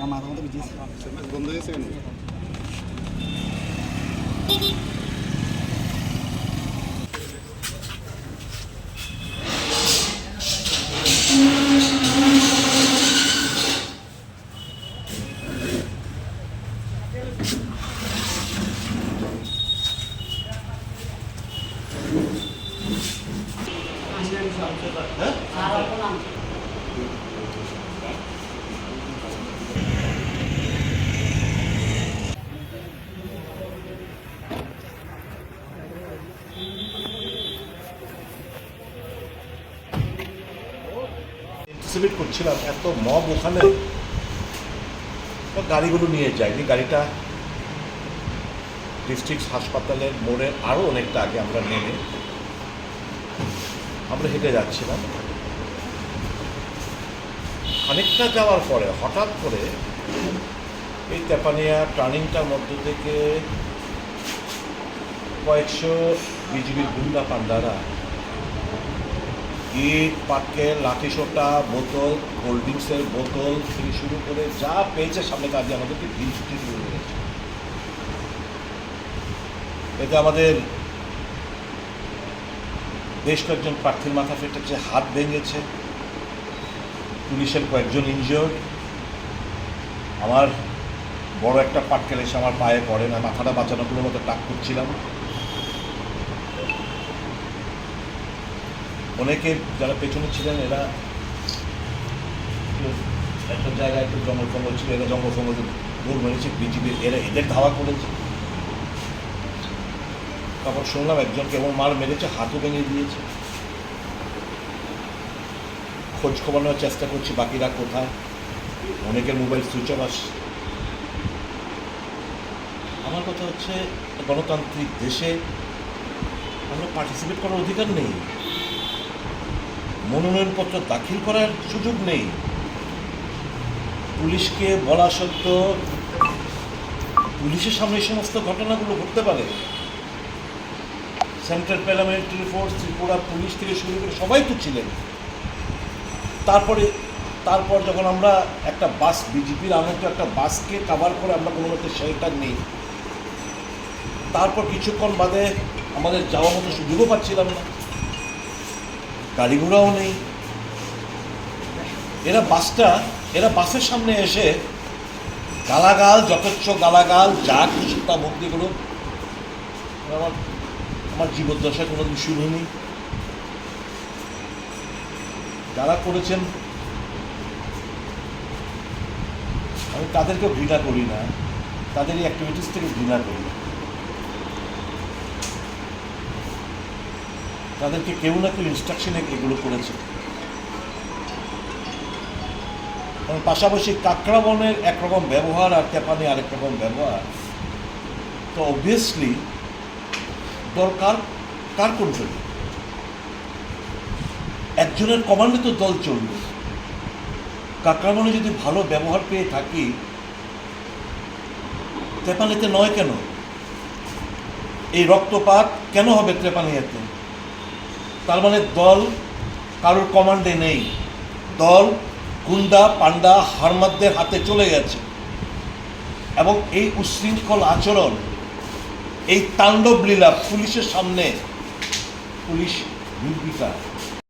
আমার মাথা মতো ভিজিয়েছে বন্ধ হয়েছে কেন এক্সিবিট করছিলাম, এত মব ওখানে। গাড়িগুলো নিয়ে যায়নি গাড়িটা ডিস্ট্রিক্ট হাসপাতালের মোড়ে আরও অনেকটা আগে আমরা নেমে আমরা হেঁটে যাচ্ছিলাম। খানিকটা যাওয়ার পরে হঠাৎ করে এই তেপানিয়া টার্নিংটার মধ্য থেকে কয়েকশো বিজিবির গুন্ডা পান্ডারা ইট পাটকেল লাঠিসোটা বোতল, কোল্ড ড্রিঙ্কসের বোতল থেকে শুরু করে যা পেয়েছে সামনে কাজে আমাদেরকে ভিড় ছুটি শুরু করেছে এতে আমাদের বেশ কয়েকজন প্রার্থীর মাথা ফেটেছে, হাত ভেঙেছে, পুলিশের কয়েকজন ইনজিওর্ড আমার বড় একটা পাটকেল এসে আমার পায়ে পড়ে না, মাথাটা বাঁচানো কোনো মতো টাক করছিলাম। অনেকে যারা পেছনে ছিলেন, এরা একটা জায়গায় একটু জঙ্গল ফঙ্গল ছিল, এরা জঙ্গল ফঙ্গল দৌড় মেরেছে বিজিবি এরা এদের ধাওয়া করেছে। তারপর শুনলাম একজনকে এমন মার মেরেছে, হাতও ভেঙে দিয়েছে। খোঁজ খবর নেওয়ার চেষ্টা করছি, বাকিরা কোথায়? অনেকের মোবাইল সুইচ অফ আসছে। আমার কথা হচ্ছে, গণতান্ত্রিক দেশে আমরা পার্টিসিপেট করার অধিকার নেই। মনোনয়নপত্র দাখিল করার সুযোগ নেই। পুলিশকে বলা সত্ত্বেও পুলিশের সামনে এই সমস্ত ঘটনাগুলো ঘটতে পারে। Central paramilitary force Tripura police থেকে শুরু করে সবাই তো ছিলেন। তারপরে, তারপর যখন আমরা একটা বাস বিজেপির আমন্ত্র একটা বাসকে কাভার করে আমরা কোনো মতো শেল্টার নেই। তারপর কিছুক্ষণ বাদে আমাদের যাওয়ার মতো সুযোগও পাচ্ছিলাম না। গাড়ি ঘোড়াও নেই। এরা বাসটা, এরা বাসের সামনে এসে গালাগাল, যথেচ্ছ গালাগাল, যা খুশি তা দিয়ে করুন আমার আমার জীবদ্দশায় কোনোদিন শুনিনি যারা করেছেন, আমি তাদেরকেও ঘৃণা করি না। তাদের এই অ্যাক্টিভিটিস থেকে ঘৃণা করি তাদেরকে কেউ না কেউ ইনস্ট্রাকশনে এগুলো করেছে। পাশাপাশি কাঁকড়া বনের একরকম ব্যবহার আর তেপানি আরেক রকম ব্যবহার। তো অবভিয়াসলি দরকার কার কন্ট্রোলে একজনের কমান্ডে তো দল চলবে। কাঁকড়া বনে যদি ভালো ব্যবহার পেয়ে থাকি, তেপানিতে নয় কেন? এই রক্তপাত কেন হবে ত্রেপানিয়াতে তার মানে দল কারোর কমান্ডে নেই। দল গুন্ডা পান্ডা হারমাদদের হাতে চলে গেছে। এবং এই উশৃঙ্খল আচরণ, এই তাণ্ডব লীলা পুলিশের সামনে, পুলিশ নির্বিকার।